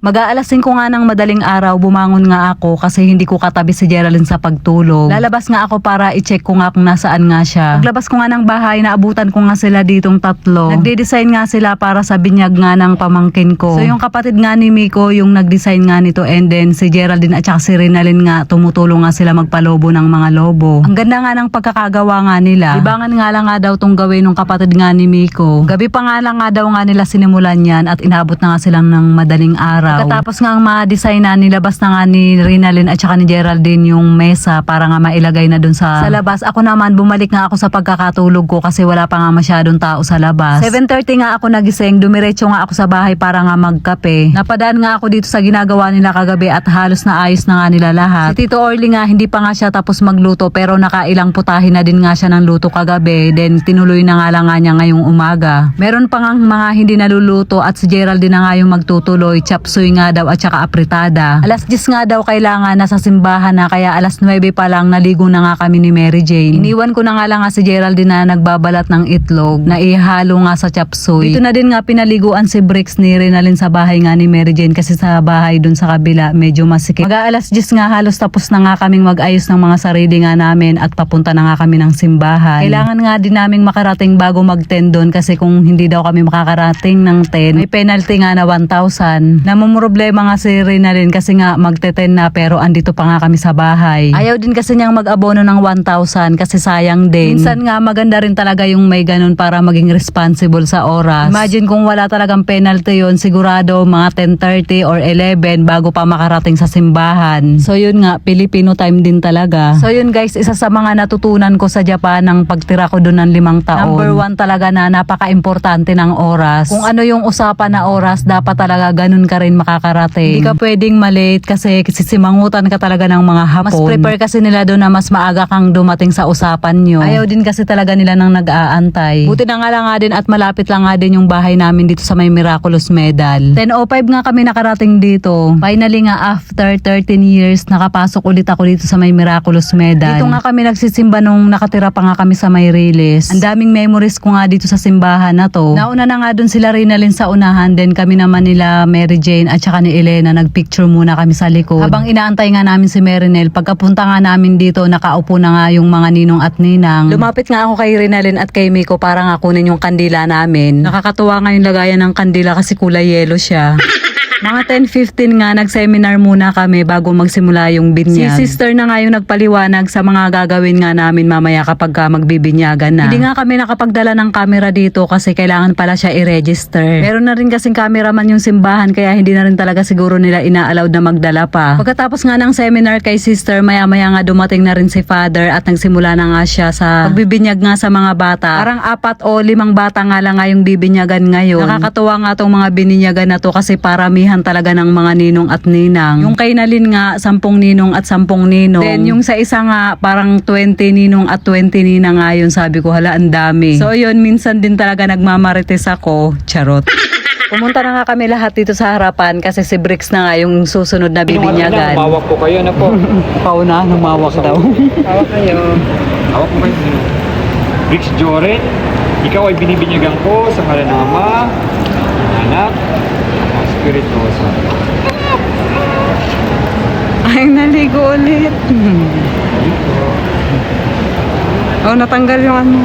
Mag-aalas 5 nga ng madaling araw, bumangon nga ako kasi hindi ko katabi si Geraldine sa pagtulog. Lalabas nga ako para i-check ko nga kung nasaan nga siya. Paglabas ko nga ng bahay, naabutan ko nga sila ditong tatlo. Nagde-design nga sila para sa binyag nga ng pamangkin ko. So yung kapatid nga ni Miko, yung nag-design nga nito and then si Geraldine at saka si Rinalyn nga tumutulong nga sila magpalobo ng mga lobo. Ang ganda nga ng pagkakagawa nga nila. Ibangan nga lang nga daw tong gawin ng kapatid nga ni Miko. Gabi pa nga lang nga daw nga nila sinimulan yan at inabot na nga silang ng madaling araw. Pagkatapos nga ang mga design na nilabas na nga ni Rinalyn at saka ni Geraldine yung mesa para nga mailagay na dun sa, sa labas. Ako naman bumalik nga ako sa pagkakatulog ko kasi wala pa nga masyadong tao sa labas. 7.30 nga ako nagising, dumiretso nga ako sa bahay para nga magkape. Napadaan nga ako dito sa ginagawa nila kagabi at halos na ayos na nga nila lahat. Si Tito Orly nga hindi pa nga siya tapos magluto pero nakailang putahin na din nga siya ng luto kagabi. Then tinuloy na nga lang nga niya ngayong umaga. Meron pa nga mga hindi naluluto at si Geraldine na nga yung magtutuloy. Chapsuy nga daw at saka apritada. Alas 10 nga daw kailangan nasa simbahan na kaya alas 9 pa lang naligo na nga kami ni Mary Jane. Iniwan ko na nga lang nga si Geraldine na nagbabalat ng itlog na ihalo nga sa chapsuy. Dito na din nga pinaliguan si Bricks ni Renalyn sa bahay nga ni Mary Jane kasi sa bahay dun sa kabila medyo masikip. Mag alas 10 nga halos tapos na nga kaming mag-ayos ng mga sarili nga namin at papunta na nga kami ng simbahan. Kailangan nga din naming makarating bago mag-10 doon kasi kung hindi daw kami makakarating ng 10, may penalty nga na 1,000. Namumroblema nga si Renalyn kasi nga magte-10 na pero andito pa nga kami sa bahay. Ayaw din kasi niyang mag-abono ng 1,000 kasi sayang din. Minsan nga maganda rin talaga yung may ganun para maging responsible sa oras. Imagine kung wala talagang penalty yon sigurado mga 10.30 or 11 bago pa makarating sa simbahan. So yun nga, Filipino time din talaga. So yun guys, isa sa mga natutunan ko sa Japan ng pagtira ko doon ng limang taon. Number one talaga na napaka-importante ng oras. Kung ano yung usapan na oras, dapat talaga ganun ka rin makakarating. Hindi ka pwedeng malate kasi sisimangutan ka talaga ng mga hapon. Mas prepare kasi nila doon na mas maaga kang dumating sa usapan nyo. Ayaw din kasi talaga nila nang nag-aantay. Buti na nga lang nga din at malapit lang nga din yung bahay namin dito sa may Miraculous Medal. 10.05 nga kami nakarating dito. Finally nga after 13 years, nakapasok ulit ako dito sa may Miraculous Medal. Dito nga kami nagsisimba nung nakatira pa nga kami sa may Riles. Ang daming memories ko nga dito sa simbahan na to. Nauna na nga dun sila Rinalyn sa unahan, then kami naman nila Mary Jane at saka ni Elena nagpicture muna kami sa likod. Habang inaantay nga namin si Merinel, pagkapunta nga namin dito, nakaupo na nga yung mga ninong at ninang. Lumapit nga ako kay Rinalyn at kay Miko para nga kunin yung kandila namin. Nakakatuwa nga yung lagayan ng kandila kasi kulay yellow siya. Mga 10.15 nga, nag-seminar muna kami bago magsimula yung binyag. Si sister na nga yung nagpaliwanag sa mga gagawin nga namin mamaya kapag ka magbibinyagan na. Hindi nga kami nakapagdala ng camera dito kasi kailangan pala siya i-register. Meron na rin kasing cameraman yung simbahan kaya hindi na rin talaga siguro nila ina-allowed na magdala pa. Pagkatapos nga ng seminar kay sister, maya-maya nga dumating na rin si father at nagsimula na nga siya sa pagbibinyag nga sa mga bata. Parang apat o limang bata nga lang nga yung bibinyagan ngayon. Nakakatuwa nga tong mga bininyagan na to kasi paramihan talaga ng mga ninong at ninang. Yung kay Nalin nga, sampung ninong at sampung ninong. Then yung sa isa nga, parang 20 ninong at 20 ninang nga yun. Sabi ko, hala, ang dami. So yun, minsan din talaga nagmamarites ako. Charot. Pumunta na nga kami lahat dito sa harapan kasi si Bricks na nga yung susunod na bibinyagan. Mawak po kayo na po. Pauna, numawak daw. Hawak kayo. Hawak po kayo. Rix Joren, ikaw ay binibinyagan ko sa ngalan ng Ama, ng Anak, ng Espirituoso. Ay, naligo ulit. Oh, natanggal yung ano.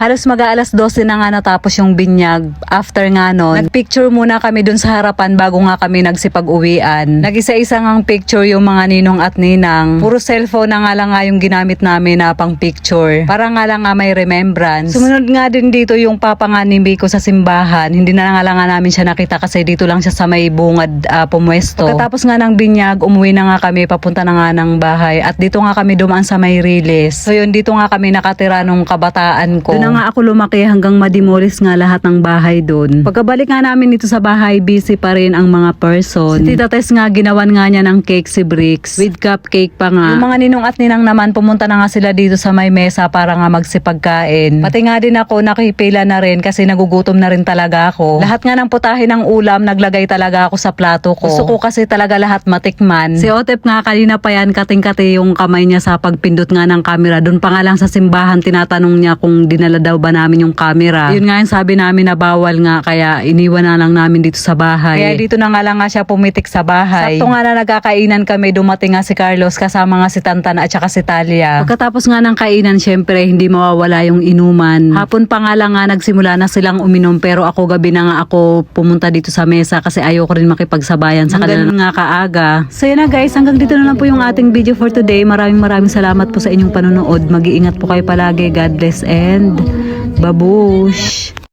Halos mag-aalas 12 na nga natapos yung binyag. After nga nun, nagpicture muna kami dun sa harapan bago nga kami nagsipag-uwian. Nag-isa-isa ngang picture yung mga ninong at ninang. Puro cellphone na nga lang nga yung ginamit namin na pang picture. Para nga lang nga may remembrance. Sumunod nga din dito yung papa nga ni Biko sa simbahan. Hindi na nga lang nga namin siya nakita kasi dito lang siya sa may bungad uh, pumwesto. Pagkatapos nga ng binyag, umuwi na nga kami papunta na nga ng bahay. At dito nga kami dumaan sa may Riles. So yun, dito nga kami nakatira nung kabataan ko. Doon nga ako lumaki hanggang madimolis nga lahat ng bahay doon. Pagkabalik nga namin dito sa bahay, busy pa rin ang mga person. Si Tita Tess nga, ginawan nga niya ng cake si Bricks. With cupcake pa nga. Yung mga ninong at ninang naman, pumunta na nga sila dito sa may mesa para nga magsipagkain. Pati nga din ako, nakipila na rin kasi nagugutom na rin talaga ako. Lahat nga ng putahe ng ulam, naglagay talaga ako sa plato ko. Gusto ko kasi talaga lahat matikman. Si Otep nga, kanina pa yan, kating-kati yung kamay niya sa pagpindot nga ng camera. Doon pa nga lang sa simbahan, tinatanong niya kung dinala na daw ba namin yung camera. Yun nga yung sabi namin na bawal nga kaya iniwan na lang namin dito sa bahay. Kaya dito na nga lang nga siya pumitik sa bahay. Sakto nga na nagkakainan kami, dumating nga si Carlos kasama nga si Tantan at saka si Talia. Pagkatapos nga ng kainan, syempre hindi mawawala yung inuman. Hapon pa nga lang nga nagsimula na silang uminom pero ako gabi na nga ako pumunta dito sa mesa kasi ayoko rin makipagsabayan sa kanila nga kaaga. So yun na guys, hanggang dito na lang po yung ating video for today. Maraming maraming salamat po sa inyong panonood. Mag-iingat po kayo palagi. God bless and babush!